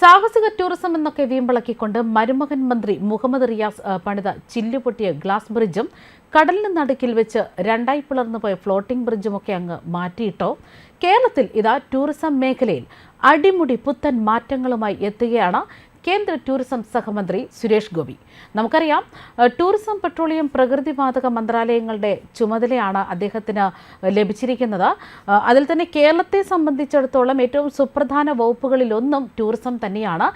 സാഹസിക ടൂറിസം എന്നൊക്കെ വീമ്പിളക്കിക്കൊണ്ട് മരുമകൻ മന്ത്രി മുഹമ്മദ് റിയാസ് പണിത ചില്ലുപൊട്ടിയ ഗ്ലാസ് ബ്രിഡ്ജും കടലിന് നടുക്കിൽ വെച്ച് രണ്ടായി പിളർന്നു പോയ ഫ്ലോട്ടിംഗ് ബ്രിഡ്ജും ഒക്കെ അങ്ങ് മാറ്റിയിട്ടോ? കേരളത്തിൽ ഇതാ ടൂറിസം മേഖലയിൽ അടിമുടി പുത്തൻ മാറ്റങ്ങളുമായി എത്തുകയാണ് കേന്ദ്ര ടൂറിസം സഹമന്ത്രി സുരേഷ് ഗോപി. നമുക്കറിയാം ടൂറിസം പെട്രോളിയം പ്രകൃതിവാതക മന്ത്രാലയങ്ങളുടെ ചുമതലയാണ് അദ്ദേഹത്തിന് ലഭിച്ചിരിക്കുന്നത്. അതിൽ തന്നെ കേരളത്തെ സംബന്ധിച്ചിടത്തോളം ഏറ്റവും സുപ്രധാന വകുപ്പുകളിലൊന്നും ടൂറിസം തന്നെയാണ്.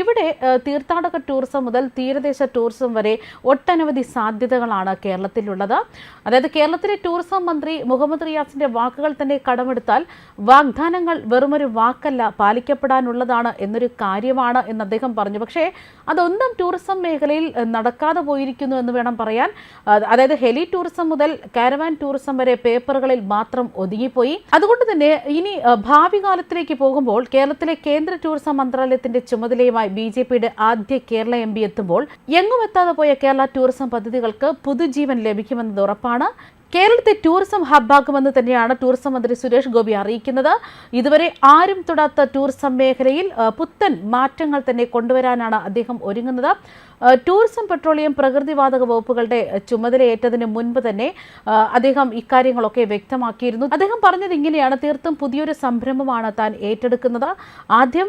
ഇവിടെ തീർത്ഥാടക ടൂറിസം മുതൽ തീരദേശ ടൂറിസം വരെ ഒട്ടനവധി സാധ്യതകളാണ് കേരളത്തിലുള്ളത്. അതായത് കേരളത്തിലെ ടൂറിസം മന്ത്രി മുഹമ്മദ് റിയാസിന്റെ വാക്കുകൾ തന്നെ കടമെടുത്താൽ വാഗ്ദാനങ്ങൾ വെറുമൊരു വാക്കല്ല പാലിക്കപ്പെടാനുള്ളതാണ് എന്നൊരു കാര്യമാണ് എന്ന് അദ്ദേഹം പറഞ്ഞു. പക്ഷേ അതൊന്നും ടൂറിസം മേഖലയിൽ നടക്കാതെ പോയിരിക്കുന്നു എന്ന് വേണം പറയാൻ. അതായത് ഹെലി ടൂറിസം മുതൽ കാരവാൻ ടൂറിസം വരെ പേപ്പറുകളിൽ മാത്രം ഒതുങ്ങിപ്പോയി. അതുകൊണ്ട് തന്നെ ഇനി ഭാവി കാലത്തിലേക്ക് പോകുമ്പോൾ കേരളത്തിലെ കേന്ദ്ര ടൂറിസം മന്ത്രാലയത്തിന്റെ ചുമതലയുമായി ബി ജെ പിയുടെ ആദ്യ കേരള എം പി എത്തുമ്പോൾ എങ്ങും എത്താതെ പോയ കേരള ടൂറിസം പദ്ധതികൾക്ക് പുതുജീവൻ ലഭിക്കുമെന്നത് ഉറപ്പാണ്. കേരളത്തെ ടൂറിസം ഹബ്ബാക്കുമെന്ന് തന്നെയാണ് ടൂറിസം മന്ത്രി സുരേഷ് ഗോപി അറിയിക്കുന്നത്. ഇതുവരെ ആരും തൊടാത്ത ടൂറിസം മേഖലയിൽ പുത്തൻ മാറ്റങ്ങൾ തന്നെ കൊണ്ടുവരാനാണ് അദ്ദേഹം ഒരുങ്ങുന്നത്. ടൂറിസം പെട്രോളിയം പ്രകൃതിവാതക വകുപ്പുകളുടെ ചുമതലയേറ്റതിന് മുൻപ് തന്നെ അദ്ദേഹം ഇക്കാര്യങ്ങളൊക്കെ വ്യക്തമാക്കിയിരുന്നു. അദ്ദേഹം പറഞ്ഞത് ഇങ്ങനെയാണ് തീർത്തും പുതിയൊരു സംരംഭമാണ് താൻ ഏറ്റെടുക്കുന്നത്. ആദ്യം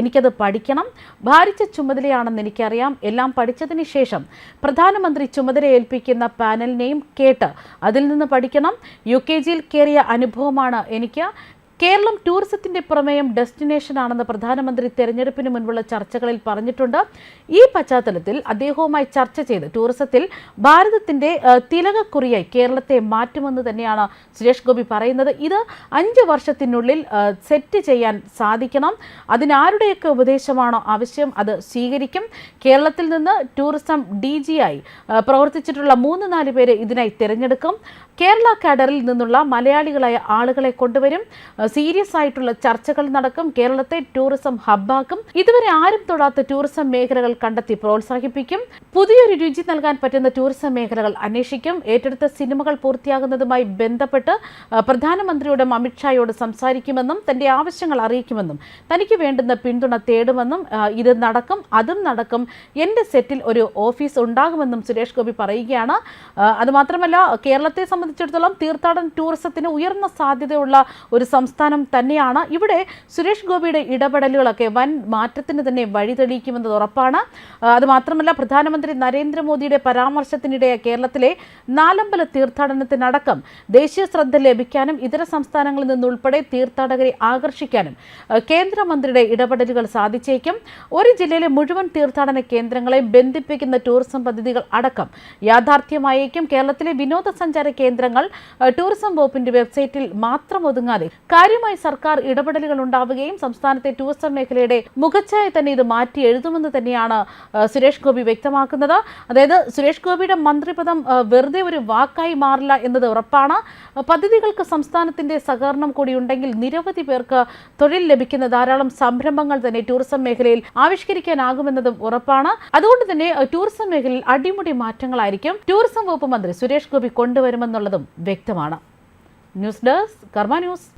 എനിക്കത് പഠിക്കണം. ഭാരിച്ച ചുമതലയാണെന്ന് എനിക്കറിയാം. എല്ലാം പഠിച്ചതിന് ശേഷം പ്രധാനമന്ത്രി ചുമതല ഏൽപ്പിക്കുന്ന പാനലിനെയും കേട്ട് അതിൽ നിന്ന് പഠിക്കണം. യു കെ ജിയിൽ കയറിയ അനുഭവമാണ് എനിക്ക്. കേരളം ടൂറിസത്തിന്റെ പ്രമേയം ഡെസ്റ്റിനേഷൻ ആണെന്ന് പ്രധാനമന്ത്രി തെരഞ്ഞെടുപ്പിന് മുൻപുള്ള ചർച്ചകളിൽ പറഞ്ഞിട്ടുണ്ട്. ഈ പശ്ചാത്തലത്തിൽ അദ്ദേഹവുമായി ചർച്ച ചെയ്ത് ടൂറിസത്തിൽ ഭാരതത്തിന്റെ തിലകക്കുറിയായി കേരളത്തെ മാറ്റുമെന്ന് തന്നെയാണ് സുരേഷ് ഗോപി പറയുന്നത്. ഇത് അഞ്ച് വർഷത്തിനുള്ളിൽ സെറ്റ് ചെയ്യാൻ സാധിക്കണം. അതിനാരുടെയൊക്കെ ഉപദേശമാണോ ആവശ്യം? അത് സ്വീകരിക്കും. കേരളത്തിൽ നിന്ന് ടൂറിസം ഡി ആയി പ്രവർത്തിച്ചിട്ടുള്ള മൂന്ന് നാല് പേരെ ഇതിനായി തിരഞ്ഞെടുക്കും. കേരള കാഡറിൽ നിന്നുള്ള മലയാളികളായ ആളുകളെ കൊണ്ടുവരും. സീരിയസ് ആയിട്ടുള്ള ചർച്ചകൾ നടക്കും. കേരളത്തെ ടൂറിസം ഹബ്ബാക്കും. ഇതുവരെ ആരും തൊടാത്ത ടൂറിസം മേഖലകൾ കണ്ടെത്തി പ്രോത്സാഹിപ്പിക്കും. പുതിയൊരു രുചി നൽകാൻ പറ്റുന്ന ടൂറിസം മേഖലകൾ അന്വേഷിക്കും. ഏറ്റെടുത്ത സിനിമകൾ പൂർത്തിയാകുന്നതുമായി ബന്ധപ്പെട്ട് പ്രധാനമന്ത്രിയോടും അമിത്ഷായോട് സംസാരിക്കുമെന്നും തന്റെ ആവശ്യങ്ങൾ അറിയിക്കുമെന്നും തനിക്ക് വേണ്ടുന്ന പിന്തുണ തേടുമെന്നും ഇത് നടക്കും. അതും നടക്കും. എന്റെ സെറ്റിൽ ഒരു ഓഫീസ് ഉണ്ടാകുമെന്നും സുരേഷ് ഗോപി പറയുകയാണ്. അതുമാത്രമല്ല കേരളത്തെ സംബന്ധിച്ചിടത്തോളം തീർത്ഥാടന ടൂറിസത്തിന് ഉയർന്ന സാധ്യതയുള്ള ഒരു സംസ്ഥാനം തന്നെയാണ്. ഇവിടെ സുരേഷ് ഗോപിയുടെ ഇടപെടലുകളൊക്കെ വൻ മാറ്റത്തിന് തന്നെ വഴിതെളിയിക്കുമെന്നത് ഉറപ്പാണ്. അതുമാത്രമല്ല പ്രധാനമന്ത്രി നരേന്ദ്രമോദിയുടെ പരാമർശത്തിനിടെ കേരളത്തിലെ നാലമ്പല തീർത്ഥാടനത്തിനടക്കം ദേശീയ ശ്രദ്ധ ലഭിക്കാനും ഇതര സംസ്ഥാനങ്ങളിൽ നിന്നുൾപ്പെടെ തീർത്ഥാടകരെ ആകർഷിക്കാനും കേന്ദ്രമന്ത്രിയുടെ ഇടപെടലുകൾ സാധിച്ചേക്കും. ഒരു ജില്ലയിലെ മുഴുവൻ തീർത്ഥാടന കേന്ദ്രങ്ങളെ ബന്ധിപ്പിക്കുന്ന ടൂറിസം പദ്ധതികൾ അടക്കം യാഥാർത്ഥ്യമായേക്കും. കേരളത്തിലെ വിനോദസഞ്ചാര കേന്ദ്രങ്ങൾ ടൂറിസം വകുപ്പിന്റെ വെബ്സൈറ്റിൽ മാത്രം ഒതുങ്ങാതെ കാര്യമായി സർക്കാർ ഇടപെടലുകൾ ഉണ്ടാവുകയും സംസ്ഥാനത്തെ ടൂറിസം മേഖലയുടെ മുഖച്ഛായ തന്നെ ഇത് മാറ്റി എഴുതുമെന്ന് തന്നെയാണ് സുരേഷ് ഗോപി വ്യക്തമാക്കുന്നത്. അതായത് സുരേഷ് ഗോപിയുടെ മന്ത്രിപദം വെറുതെ ഒരു വാക്കായി മാറില്ല എന്നത് ഉറപ്പാണ്. പദ്ധതികൾക്ക് സംസ്ഥാനത്തിന്റെ സഹകരണം കൂടി ഉണ്ടെങ്കിൽ നിരവധി പേർക്ക് തൊഴിൽ ലഭിക്കുന്ന ധാരാളം സംരംഭങ്ങൾ തന്നെ ടൂറിസം മേഖലയിൽ ആവിഷ്കരിക്കാനാകുമെന്നതും ഉറപ്പാണ്. അതുകൊണ്ട് തന്നെ ടൂറിസം മേഖലയിൽ അടിമുടി മാറ്റങ്ങളായിരിക്കും. ടൂറിസം വകുപ്പ് മന്ത്രി സുരേഷ് ഗോപി കൊണ്ടുവരുമെന്നുള്ളതും വ്യക്തമാണ്. News desk Karma news.